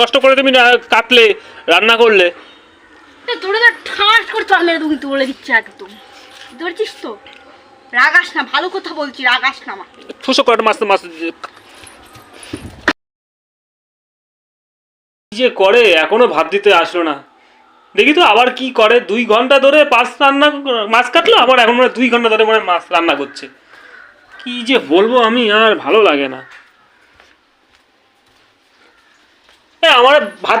কষ্ট করে তুমি কাটলে রান্না করলে। তোরে তো ঠাস করে চল মেরে কিন্তু বলে দিচ্ছি একদম। পারছিস তো? রাগাস না ভালো কথা বলছি রাগাস না আমার ঠুসো করে মাছ মাছ। যে করে এখনও ভাত দিতে আসলো না। দেখি তো আবার কি করে দুই ঘণ্টা ধরে পাঁচ রান্না মাছ কাটলো আবার এখন মনে দুই ঘণ্টা ধরে মানে মাছ রান্না করছে। কি যে বলব আমি আর ভালো লাগে না। এ আমার ভাত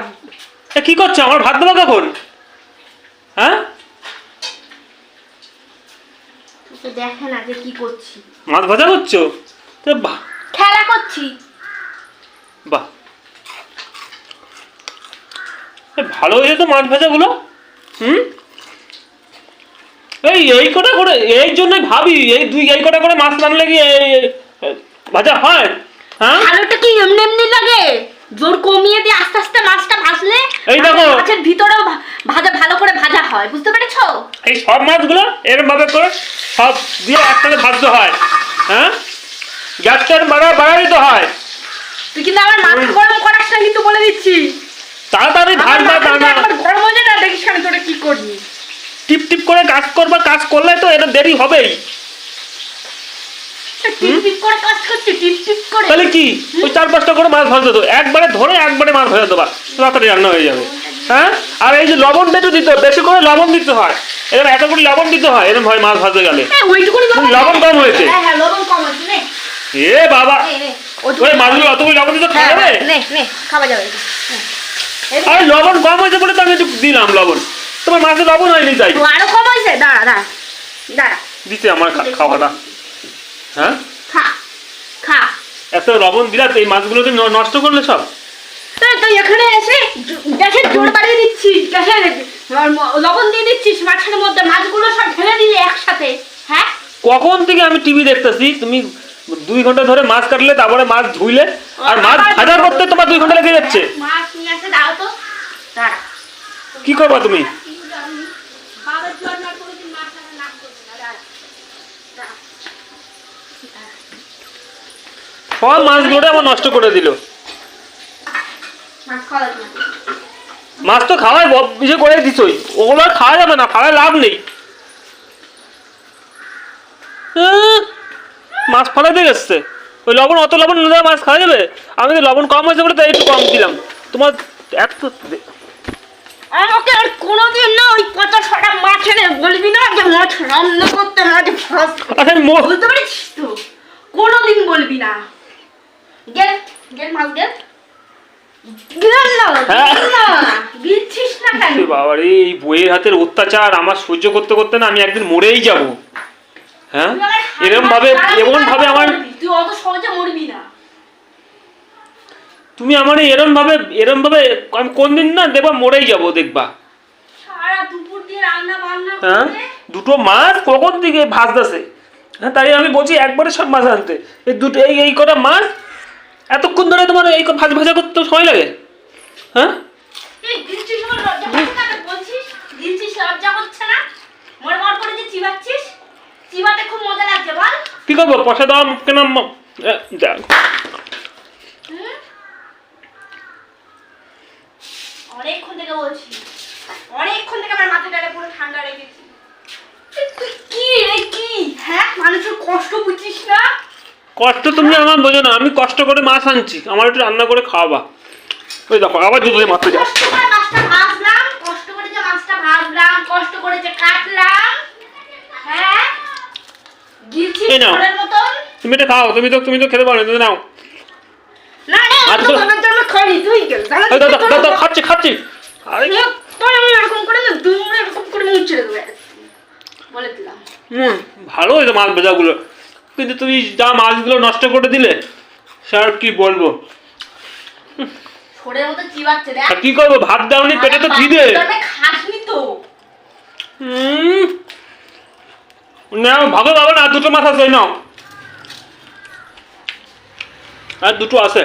কি করছ? আমার ভাত দেবো কখন? হ্যাঁ? কি করছি। মাছ ভাজা করছ? তো খেলা করছি। বাহ। ভালো হয়েছে তো মাছ ভাজাগুলো? হুম? এই এই কটা করে এই জন্য ভাবি এই দুই এই কটা করে মাছ এই- এই- ভাজা হয়? হ্যাঁ? আলুটা কি এমনি এমনি লাগে জোর কমিয়ে দিয়ে আস্তে আস্তে মাছটা ভাজলে এই দেখো। মাছের ভিতরেও ভা- ভাজা ভালো করে ভাজা হয় বুঝতে পেরেছ? এই সব মাছগুলো এরকম ভাবে করে সব দিয়ে একসাথে ভাজতে হয় হ্যাঁ? গ্যাসটা বাড়া বাড়া দিতে হয়। তুই কিন্তু আমার মাথা গরম করাস না কিন্তু বলে দিচ্ছি। তাড়াতাড়ি গরম হয়ে না দেখিস আমি তোরা কি টিপ টিপ করে কাজ করবা কাজ করলে তো এটা দেরি হবেই। টিপ টিপ করে কাজ করছি টিপ টিপ করে। তাহলে কি? ওই চার পাঁচটা করে মাছ ভাজতে দেবো একবারে ধরে একবারে মাছ ভাজা দেবা। তাড়াতাড়ি রান্না হয়ে যাবে। হ্যাঁ? আর এই যে লবণটা একটু দিতে বেশি করে লবণ দিতে হয়। এরকম এত করে লবণ দিতে হয় এরকম হয় মাছ ভাজতে গেলে। হ্যাঁ, ওইটুকুনি লবণ কম হয়েছে। হ্যাঁ হ্যাঁ লবণ কম হয়েছে এ বাবা। ওই মাছগুলো অতগুলো লবণ দিতে খাওয়া যাবে নে নে খাওয়া যাবে। আরে লবণ কম হয়েছে বলে তো আমি একটু দিলাম লবণ। তোমার মাছে লবণ হয়নি তাই? আরও কম হয়েছে? দাঁড়া দাঁড়া দাঁড়া। দিতে আমার খাওয়াটা। হ্যাঁ? খা খা। এত লবণ দিলা তো এই মাছগুলো তো ন- নষ্ট করলে সব? তুই এখানে এসে গ্যাসের জোর বাড়িয়ে দিচ্ছিস গ্যাসের লবণ দিয়ে দিচ্ছিস মাছের মধ্যে মাছগুলো সব ঢেলে দিলি একসাথে হ্যাঁ? কখন থেকে আমি টিভি দেখতেছি? তুমি দুই ঘণ্টা ধরে মাছ কাটলে তারপরে মাছ ধুইলে আর মাছ ভাজা করতে তোমার দুই ঘণ্টা লেগে যাচ্ছে। মাছ নিয়ে আসে দাও তো। কি করবা তুমি। সব মাছগুলো আমার নষ্ট করে দিল। মাছ তো খাওয়াই ইয়ে করে দিছই। ওগুলো আর খাওয়া যাবে না খাওয়ায় লাভ নেই। মাছ ফলাতে গেছে ওই লবণ অত লবণ না দেওয়া মাছ খাওয়া যাবে? আমি তো লবণ কম হয়েছে বলে তাই একটু কম দিলাম। তোমার এত আমাকে আর কোনোদিন না ওই পচা ছটা মাছ এনে বলবি না যে মাছ রান্না করতে মাছ ফাঁস আরে বুঝতে পারছিস তো? কোনোদিন বলবি না। গেল গেল মাছ গেল বাবা রে এই বইয়ের হাতের অত্যাচার আমার সহ্য করতে করতে না আমি একদিন মরেই যাব। হ্যাঁ? তুই আমার হাত এরম ভাবে এমন ভাবে আমার তুই অত সহজে মরবি না। তুমি আমার এরম ভাবে এরম ভাবে আমি কোন দিন না দেখবা মরেই যাব দেখবা। হ্যাঁ? দুটো মাছ কখন দিকে ভাজতেছে? হ্যাঁ তাই আমি বলছি একবারে সব মাছ আনতে। এই দুটো এই এই কটা মাছ এতক্ষণ ধরে তোমার এই ভাজ ভাজা করতে সময় লাগে? হ্যাঁ? কি করব? পয়সা দেওয়া কেন দেখ। অনেকক্ষণ থেকে বলছি। অনেকক্ষণ থেকে আমার মাথাটা পুরো ঠান্ডা রেখেছি তুই কি? রে কি? হ্যাঁ? মানুষের কষ্ট বুঝিস না? কষ্ট তুমি আমার বোঝো না আমি কষ্ট করে মাছ আনছি আমার একটু রান্না করে খাওয়াবা। ওই দেখো আবার জুতো মারতে যাও। কষ্ট করে মাছটা ভাজলাম কষ্ট করে যে মাছটা ভাজলাম কষ্ট করে যে কাটলাম হ্যাঁ? তুমি এটা খাও তুমি তো তুমি তো খেতে পারো না তুমি নাও। খাচ্ছি খাচ্ছি। আরে এরকম করে এরকম করে বলে দিলাম। হুম ভালো হয়েছে মাছ ভাজাগুলো। কিন্তু তুমি যা মাছগুলো নষ্ট করে দিলে সে আর কি বলব? কি করব? ভাত দাওনি পেটে তো খিদে। নাও ভাগে না দুটো মাছ আছে নাও। আর দুটো আছে।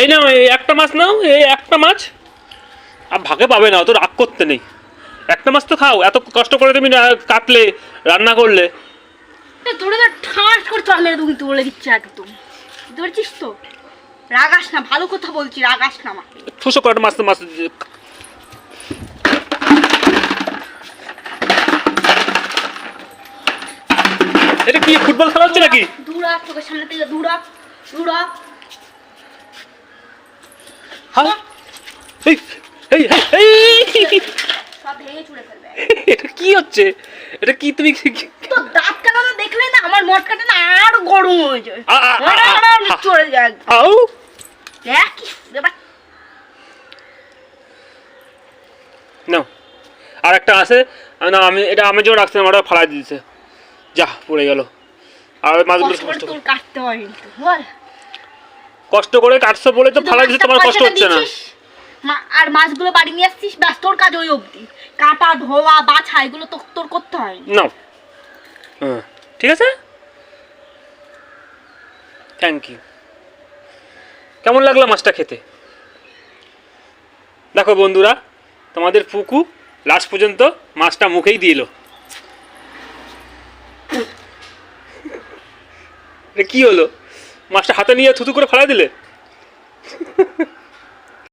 এই নাও এই একটা মাছ নাও এই একটা মাছ। আর ভাগে পাবে না অত রাগ করতে নেই। একটা মাছ তো খাও এত কষ্ট করে তুমি কাটলে রান্না করলে। ধরে ধরে ঠাস করে চল মেরে তুমি বলে দিচ্ছি একদম। পারছিস তো? রাগাস না ভালো কথা বলছি রাগাস না আমাকে। ঠুসো করে মাছ মাছ এটা কি ফুটবল খেলা হচ্ছে নাকি? দূরা চোখের সামনে থেকে দূরা দূরা হ্যাঁ এই এই এই, এই সব ভেঙে চুড়ে ফেলবে এটা কি হচ্ছে? এটা কি তুমি তো দাঁত কাটাটা দেখলে না আমার মটকাটা না আর গরম হয়ে যায়। চলে যায়। দেখ নাও। আর একটা আছে। না আমি এটা আমি যখন রাখছিলাম ওটা ফালাই দিয়েছে। যা পড়ে গেল। আর মাছগুলো কষ্ট কাটতে হয় বল। কষ্ট করে কাটছো বলে তো ফালাই মাছটা তোমার কষ্ট হচ্ছে না। আর মাছগুলো বাড়ি নিয়ে আসছিস? ব্যাস, তোর কাজ ওই অবধি। কাটা ধোয়া, বাছা, এগুলো তো তোর করতে হয় নাও। হ্যাঁ ঠিক আছে? থ্যাংক ইউ কেমন লাগল মাছটা খেতে? দেখো বন্ধুরা, তোমাদের পুকু লাস্ট পর্যন্ত মাছটা মুখেই দিল কি হলো? মাছটা হাতে নিয়ে থুতু করে ফেলাই দিলে?